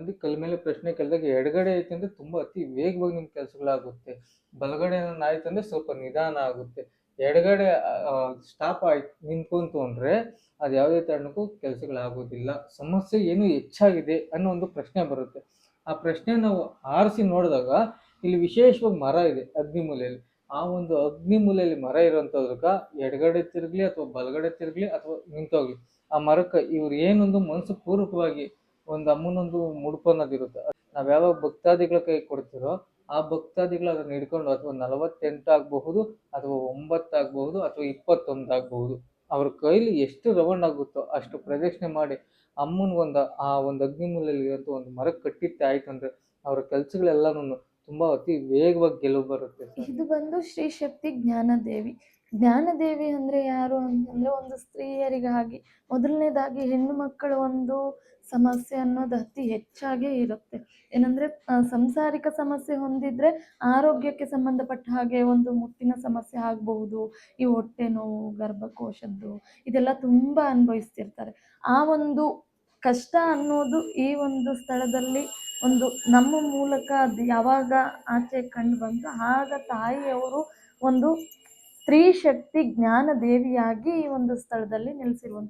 ಬಂದು ಕಲ್ ಮೇಲೆ ಪ್ರಶ್ನೆ ಕೇಳಿದಾಗ ಎಡಗಡೆ ಐತೆ ಅಂದ್ರೆ ತುಂಬಾ ಅತಿ ವೇಗವಾಗಿ ನಿಮ್ ಕೆಲಸಗಳಾಗುತ್ತೆ. ಬಲಗಡೆ ಏನಾನ ಆಯ್ತು ಅಂದ್ರೆ ಸ್ವಲ್ಪ ನಿಧಾನ ಆಗುತ್ತೆ. ಎಡಗಡೆ ಸ್ಟಾಪ್ ಆಯ್ತು ನಿಂತ್ಕೊಂತು ಅಂದ್ರೆ ಅದು ಯಾವುದೇ ಕಾರಣಕ್ಕೂ ಕೆಲಸಗಳಾಗೋದಿಲ್ಲ. ಸಮಸ್ಯೆ ಏನು ಹೆಚ್ಚಾಗಿದೆ ಅನ್ನೋ ಒಂದು ಪ್ರಶ್ನೆ ಬರುತ್ತೆ. ಆ ಪ್ರಶ್ನೆ ನಾವು ಆರಿಸಿ ನೋಡಿದಾಗ ಇಲ್ಲಿ ವಿಶೇಷವಾಗಿ ಮರ ಇದೆ ಅಗ್ನಿ ಮೂಲೆಯಲ್ಲಿ. ಆ ಒಂದು ಅಗ್ನಿ ಮೂಲೆಯಲ್ಲಿ ಮರ ಇರೋಂಥದ್ರಕ ಎಡಗಡೆ ತಿರುಗಲಿ ಅಥವಾ ಬಲಗಡೆ ತಿರುಗಲಿ ಅಥವಾ ನಿಂತೋಗ್ಲಿ. ಆ ಮರಕ್ಕೆ ಇವ್ರು ಏನೊಂದು ಮನಸ್ಸು ಪೂರ್ವಕವಾಗಿ ಒಂದು ಅಮ್ಮನೊಂದು ಮುಡುಪು ಅನ್ನೋದಿರುತ್ತೆ ನಾವು ಯಾವಾಗ ಭಕ್ತಾದಿಗಳ ಕೈ ಕೊಡ್ತೀರೋ ಆ ಭಕ್ತಾದಿಗಳು ಅದನ್ನ ಹಿಡ್ಕೊಂಡು ಅಥವಾ ನಲವತ್ತೆಂಟು ಆಗಬಹುದು, ಅಥವಾ ಒಂಬತ್ತು ಆಗಬಹುದು, ಅಥವಾ ಇಪ್ಪತ್ತೊಂದು ಆಗಬಹುದು. ಅವ್ರ ಕೈಲಿ ಎಷ್ಟು ರೌಂಡ್ ಆಗುತ್ತೋ ಅಷ್ಟು ಪ್ರದಕ್ಷಿಣೆ ಮಾಡಿ ಅಮ್ಮನ ಒಂದು ಆ ಒಂದು ಅಗ್ನಿಮೂಲೆಯಲ್ಲಿ ಇರೋಂಥ ಒಂದು ಮರ ಕಟ್ಟಿತ್ತೆ ಆಯ್ತು ಅಂದ್ರೆ ಅವರ ಕೆಲಸಗಳೆಲ್ಲನೂ ತುಂಬಾ ಅತಿ ವೇಗವಾಗಿ ಗೆಲುವು ಬರುತ್ತೆ ಇದು ಬಂದು ಶ್ರೀ ಶಕ್ತಿ ಜ್ಞಾನದೇವಿ ಜ್ಞಾನದೇವಿ ಅಂದ್ರೆ ಯಾರು ಅಂತಂದ್ರೆ ಒಂದು ಸ್ತ್ರೀಯರಿಗಾಗಿ ಮೊದಲನೇದಾಗಿ ಹೆಣ್ಣು ಮಕ್ಕಳ ಒಂದು ಸಮಸ್ಯೆ ಅನ್ನೋದು ಅತಿ ಹೆಚ್ಚಾಗೇ ಇರುತ್ತೆ. ಏನಂದ್ರೆ ಸಂಸಾರಿಕ ಸಮಸ್ಯೆ ಹೊಂದಿದ್ರೆ ಆರೋಗ್ಯಕ್ಕೆ ಸಂಬಂಧಪಟ್ಟ ಹಾಗೆ ಒಂದು ಮುಟ್ಟಿನ ಸಮಸ್ಯೆ ಆಗಬಹುದು, ಈ ಹೊಟ್ಟೆ ನೋವು, ಗರ್ಭಕೋಶದ್ದು, ಇದೆಲ್ಲ ತುಂಬಾ ಅನುಭವಿಸ್ತಿರ್ತಾರೆ. ಆ ಒಂದು ಕಷ್ಟ ಅನ್ನೋದು ಈ ಒಂದು ಸ್ಥಳದಲ್ಲಿ ಒಂದು ನಮ್ಮ ಮೂಲಕ ಅದು ಯಾವಾಗ ಆಚೆ ಕಂಡು ಬಂತು, ಆಗ ತಾಯಿಯವರು ಒಂದು ಸ್ತ್ರೀ ಶಕ್ತಿ ಜ್ಞಾನ ದೇವಿಯಾಗಿ ಈ ಒಂದು ಸ್ಥಳದಲ್ಲಿ ನೆಲೆಸಿರುವಂಥ